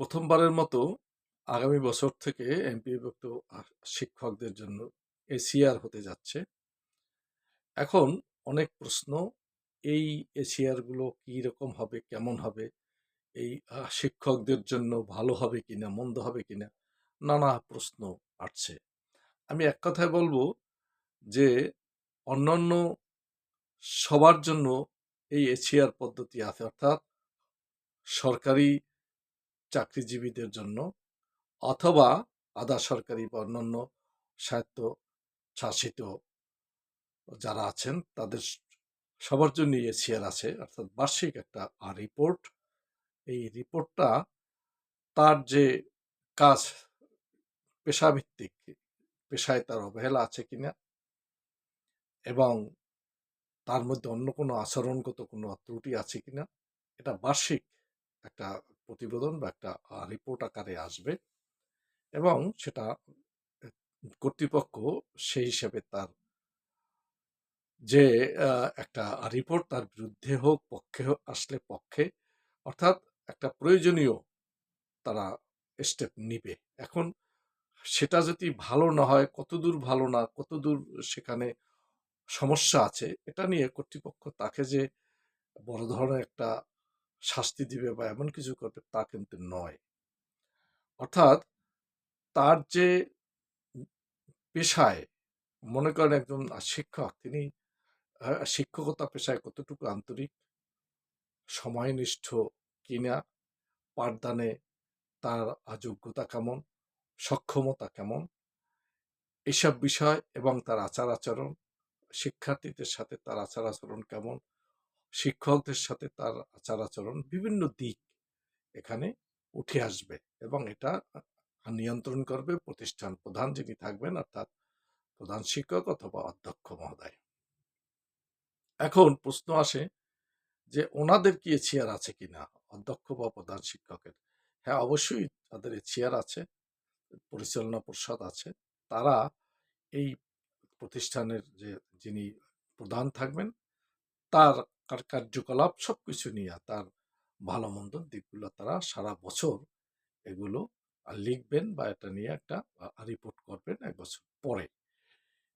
প্রথমবারের মতো আগামী বছর থেকে এমপিভুক্ত শিক্ষকদের জন্য এসিআর হতে যাচ্ছে। এখন অনেক প্রশ্ন এই এসিআরগুলো কীরকম হবে, কেমন হবে? এই শিক্ষকদের জন্য ভালো হবে কিনা, মন্দ হবে কিনা? নানা প্রশ্ন আসছে। আমি এক কথায় বলব যে অন্যান্য সবার জন্য এই এসিআর পদ্ধতি আছে অর্থাৎ সরকারি চাকরিজীবীদের জন্য অথবা আধা সরকারি বা অন্যান্য স্বায়ত্ত শাসিত যারা আছেন তাদের সবার জন্যই এসিআর আছে অর্থাৎ বার্ষিক একটা রিপোর্ট। এই রিপোর্টটা তার যে কাজ পেশাভিত্তিক, পেশায় তার অবহেলা আছে কিনা এবং তার মধ্যে অন্য কোনো আচরণগত কোনো ত্রুটি আছে কিনা এটা বার্ষিক একটা প্রতিবেদন বা একটা রিপোর্ট আকারে আসবে এবং সেটা কর্তৃপক্ষ সেই হিসেবে তার যে একটা রিপোর্ট তার বিরুদ্ধে হোক, পক্ষে হোক আসলে পক্ষে অর্থাৎ একটা প্রয়োজনীয় তারা স্টেপ নিবে। এখন সেটা যদি ভালো না হয়, কতদূর ভালো না, কতদূর সেখানে সমস্যা আছে এটা নিয়ে কর্তৃপক্ষ তাকে যে বড় ধরনের একটা শাস্তি দিবে বা এমন কিছু করবে তা কিন্তু নয়। অর্থাৎ তার যে পেশায় মনে করেন একজন শিক্ষক তিনি শিক্ষকতা পেশায় কতটুকু আন্তরিক, সময়নিষ্ঠ কিনা, পাঠদানে তার যোগ্যতা কেমন, সক্ষমতা কেমন, এসব বিষয় এবং তার আচার-আচরণ, শিক্ষার্থীদের সাথে তার আচার-আচরণ কেমন, শিক্ষকদের সাথে তার আচার-আচরণ বিভিন্ন দিক এখানে উঠে আসবে এবং এটা নিয়ন্ত্রণ করবে প্রতিষ্ঠান প্রধান যিনি থাকবেন অর্থাৎ প্রধান শিক্ষক অথবা অধ্যক্ষ মহোদয়। এখন প্রশ্ন আসে যে ওনাদের কি এছিয়ার আছে কিনা? অধ্যক্ষ বা প্রধান শিক্ষকের? হ্যাঁ, অবশ্যই তাদের এছিয়ার আছে। পরিচালনা পর্ষদ আছে। তারা এই প্রতিষ্ঠানের যে যিনি প্রধান থাকবেন তার কার কার্যকলাপ সব কিছু নিয়ে তার ভালো-মন্দর দিকগুলো তারা সারা বছর এগুলো লিখবেন বা এটা নিয়ে একটা রিপোর্ট করবেন এক বছর পরে।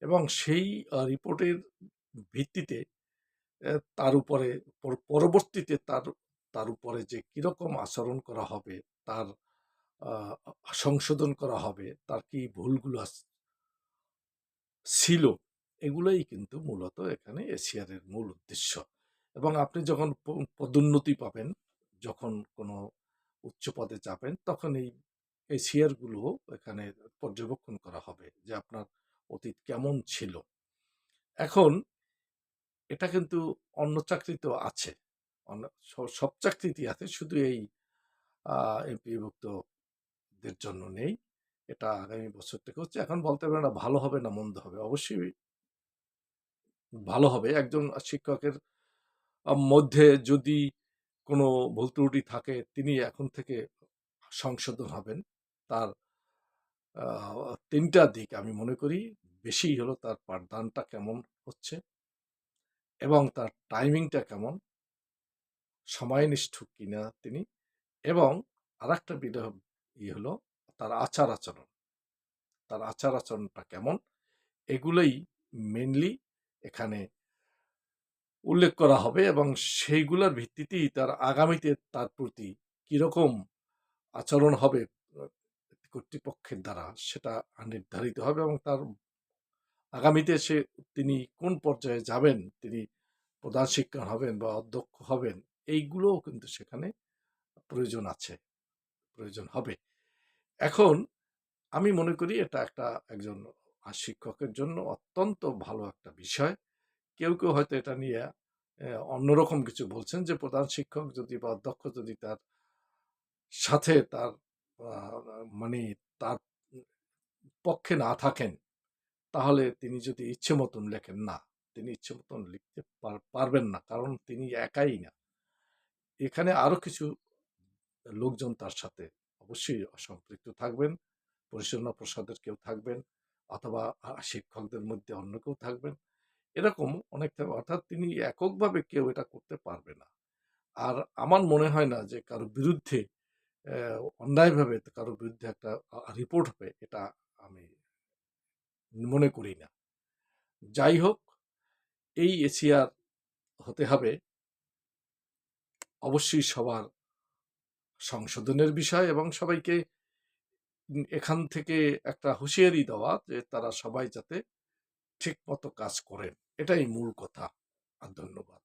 এবং সেই রিপোর্টের ভিত্তিতে তার উপরে পরবর্তীতে তার তার উপরে যে কীরকম আচরণ করা হবে, তার সংশোধন করা হবে, তার কি ভুলগুলো ছিল, এগুলোই কিন্তু মূলত এখানে এশিয়ারের মূল উদ্দেশ্য। এবং আপনি যখন পদোন্নতি পাবেন, যখন কোনো উচ্চ পদে যাবেন তখন এই এসিআরগুলো এখানে পর্যবেক্ষণ করা হবে যে আপনার অতীত কেমন ছিল। এখন এটা কিন্তু অন্য চাকরিতেও আছে। সব চাকরিতেই আছে। শুধু এই এমপিভুক্তদের জন্য নেই। এটা আগামী বছর থেকে হচ্ছে। এখন বলতে পারেন না ভালো হবে না মন্দ হবে। অবশ্যই ভালো হবে। একজন শিক্ষকের মধ্যে যদি কোনো ভুল ত্রুটি থাকে তিনি এখন থেকে সংশোধন হবেন। তার আ ৩ টা দিক আমি মনে করি বেশি হলো তার পাঠদানটা কেমন হচ্ছে এবং তার টাইমিংটা কেমন, সময়নিষ্ঠ কিনা তিনি এবং আরেকটা বিধ ইয়ে হলো তার আচার-আচরণ। তার আচার-আচরণটা কেমন এগুলোই মেনলি এখানে উল্লেখ করা হবে এবং সেইগুলার ভিত্তিতেই তার আগামীতে তার প্রতি কীরকম আচরণ হবে কর্তৃপক্ষের দ্বারা সেটা নির্ধারিত হবে এবং তার আগামীতে সে তিনি কোন পর্যায়ে যাবেন, তিনি প্রধান শিক্ষক হবেন বা অধ্যক্ষ হবেন এইগুলোও কিন্তু সেখানে প্রয়োজন আছে, প্রয়োজন হবে। এখন আমি মনে করি এটা একটা একজন শিক্ষকের জন্য অত্যন্ত ভালো একটা বিষয়। কেউ, কেউ হয়তো এটা নিয়ে অন্যরকম কিছু বলছেন যে প্রধান শিক্ষক যদি বা অধ্যক্ষ যদি তার সাথে তার মানে তার পক্ষে না থাকেন, তাহলে তিনি যদি ইচ্ছে মতন লেখেন, না, তিনি ইচ্ছে মতন লিখতে পার পারবেন না। কারণ তিনি একাই না। এখানে আরও কিছু লোকজন তার সাথে অবশ্যই সম্পৃক্ত থাকবেন। পরিচালনা প্রসাদের কেউ থাকবেন অথবা শিক্ষকদের মধ্যে অন্য কেউ থাকবেন। এরকম অনেক থাকবে অর্থাৎ তিনি এককভাবে কেউ এটা করতে পারবে না। আর আমার মনে হয় না যে কারও বিরুদ্ধে অন্যায়ভাবে কারোর বিরুদ্ধে একটা রিপোর্ট হবে এটা আমি মনে করি না। যাই হোক, এই এশিয়ার হতে হবে। অবশ্যই সবার সংশোধনের বিষয় এবং সবাইকে এখান থেকে একটা হুঁশিয়ারি দেওয়া যে তারা সবাই যাতে ঠিক মতো কাজ করেন। এটাই মূল কথা। আর ধন্যবাদ।